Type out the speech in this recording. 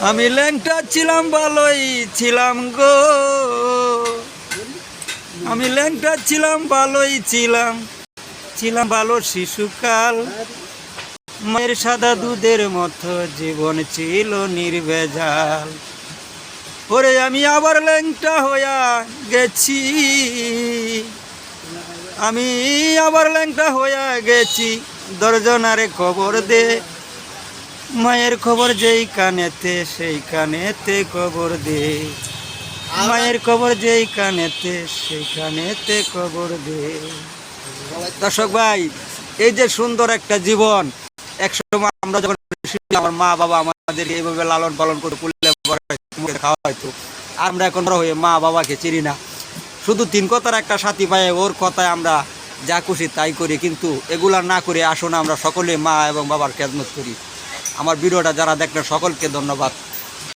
আমি ল্যাংটা ছিলাম ভালোই ছিলাম গো। আমি ল্যাংটা ছিলাম ভালোই ছিলাম। ছিলাম ভালো শিশুকাল। মায়ের সাদা দুধের মতো জীবন ছিল নির্ভেজাল। ওরে আমি আবার ল্যাংটা হইয়া গেছি। আমি আবার ল্যাংটা হইয়া গেছি। দর্জনারে খবর দে। মায়ের খবর যেই কানেতে, সেই কানেতে খবর দে। মায়ের খবর যেই কানেতে, সেই কানেতে খবর দে। দর্শক ভাই, এই যে সুন্দর একটা জীবন, একসময় আমরা যখন আমার মা বাবা আমাদের এইভাবে লালন পালন করে কুলে খাওয়া হয়তো। আমরা এখন হয়ে মা বাবাকে চিনি না। শুধু তিন কথার একটা সাথী পায়ে ওর কথায় আমরা যা খুশি তাই করি, কিন্তু এগুলা না করে আসুন আমরা সকলে মা এবং বাবার খেদমত করি। আমার ভিডিওটা যারা দেখলেন সকলকে ধন্যবাদ।